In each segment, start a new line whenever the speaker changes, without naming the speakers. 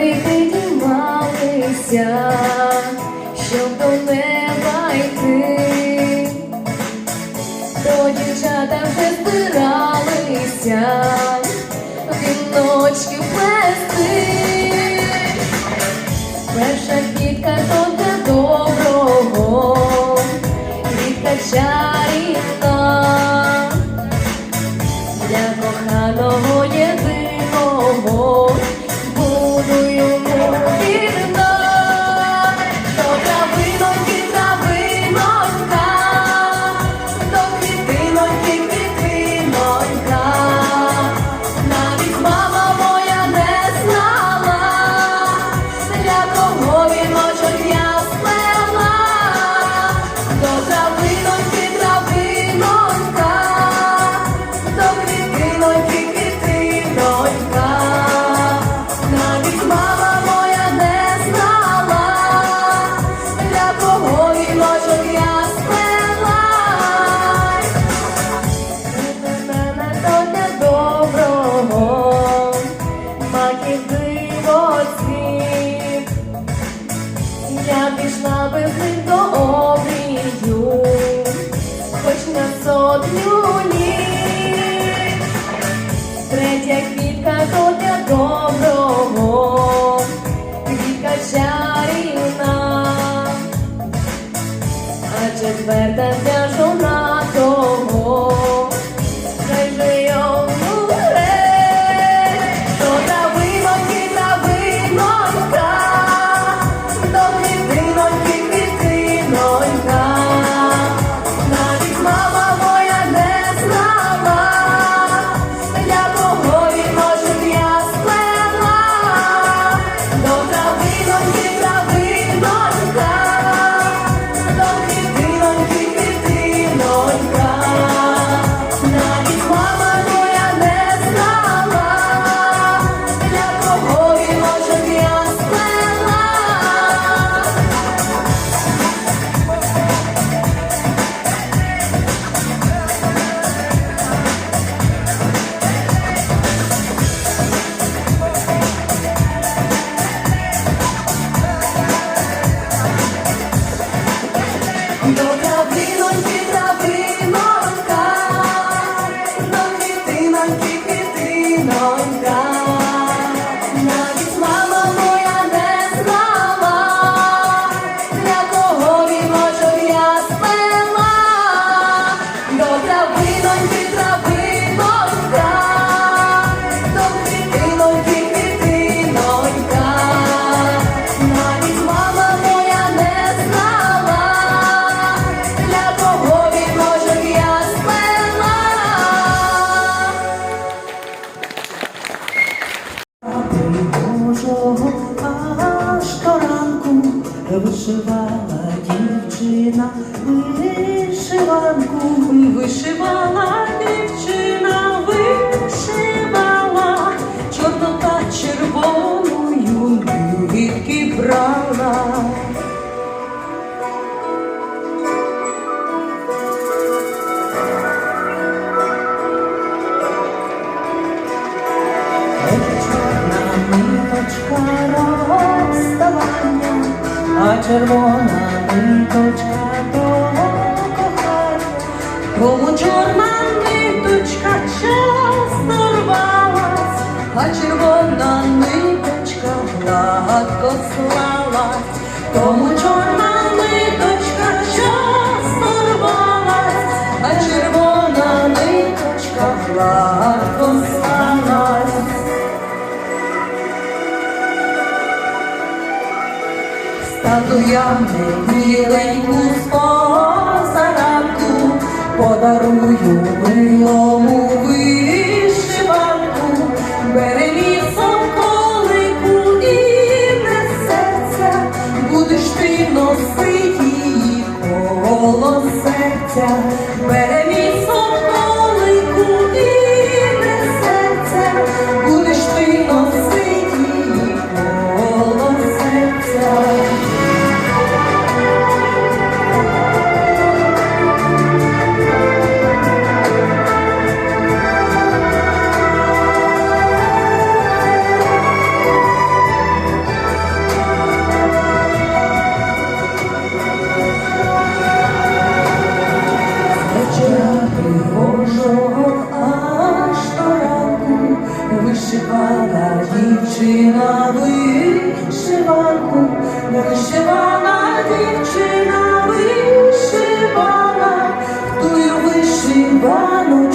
піднімалися, щоб до мене. loja criada. cada vez. а
червона ниточка до кохання, кому чорна ниточка час нарвалась, а червона ниточка гладко слалась, тому чорна. someday. рожого аж до ранку вишивана дівчина вишиванку, вишивала дівчина вишивана, в тую
вишивану.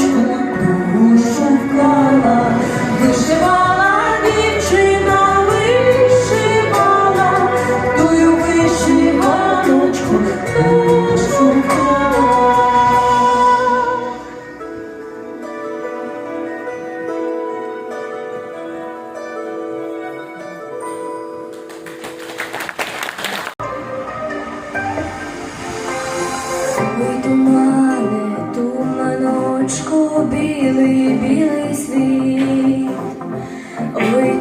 Білий, білий світ. Ой,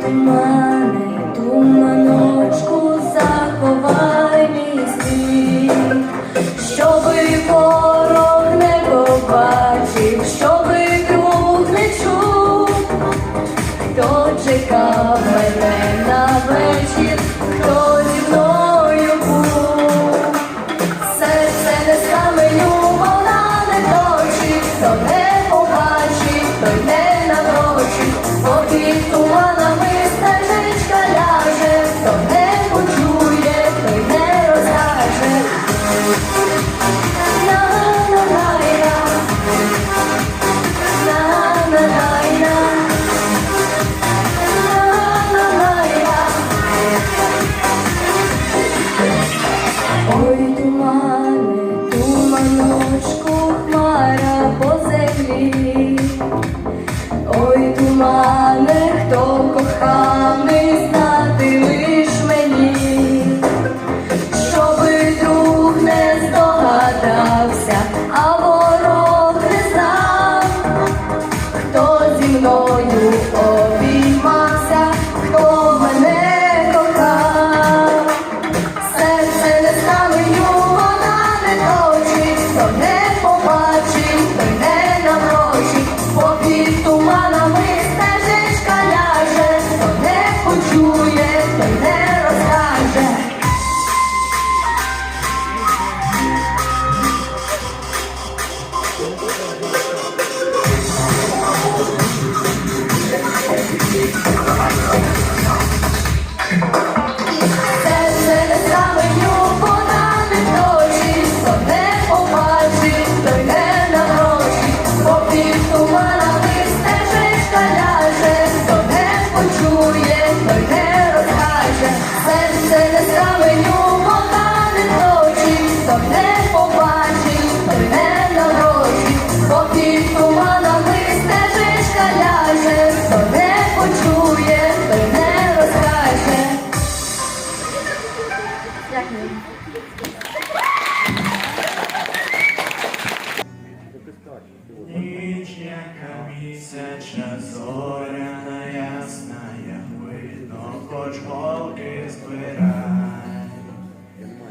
місячна, зоряна ясна, як видно, хоч голки збирай.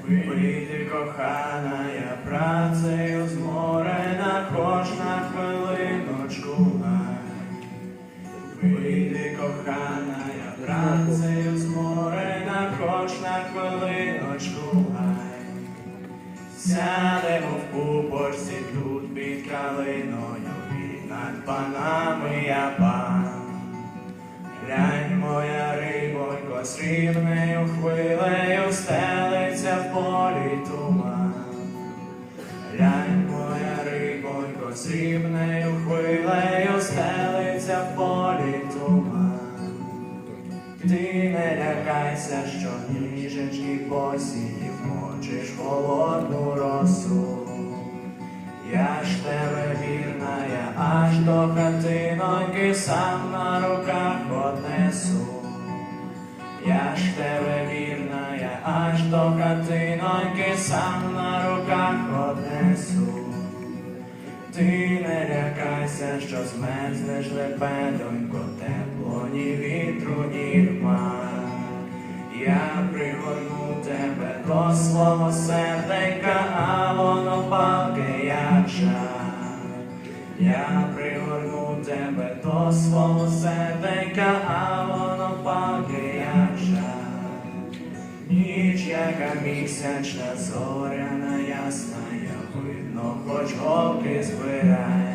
Вийди, кохана, я працею зморена, хоч працею зморена, хоч на хвилиночку гай. Сядемо в купорці тут під калиною і над панами я пан. Глянь, моя рибонько, срібнею хвилею стелиться в полі туман. Глянь, моя рибонько, срібнею хвилею Ти не лякайся, що ніжечки посії вмочиш холодну росу. Я ж тебе вірна, я аж до хатиноньки сам на руках однесу. Я ж тебе вірна, я аж до хатиноньки сам на руках однесу. Ти не лякайся, що змерзнеш лепедонько, тепло, ні вітру, ні до свого серденька, а воно палке, як жар. Я пригорну тебе до свого серденька, а воно палке, як жар. Ніч, яка місячна, зоряна, ясна, я видно, хоч голки збирай.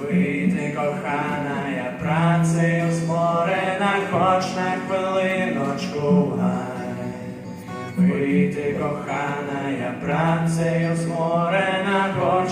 Вийди, кохана, я працею зморена, хоч на хвилиночку. Вийти, кохана, я працею зморена, хоч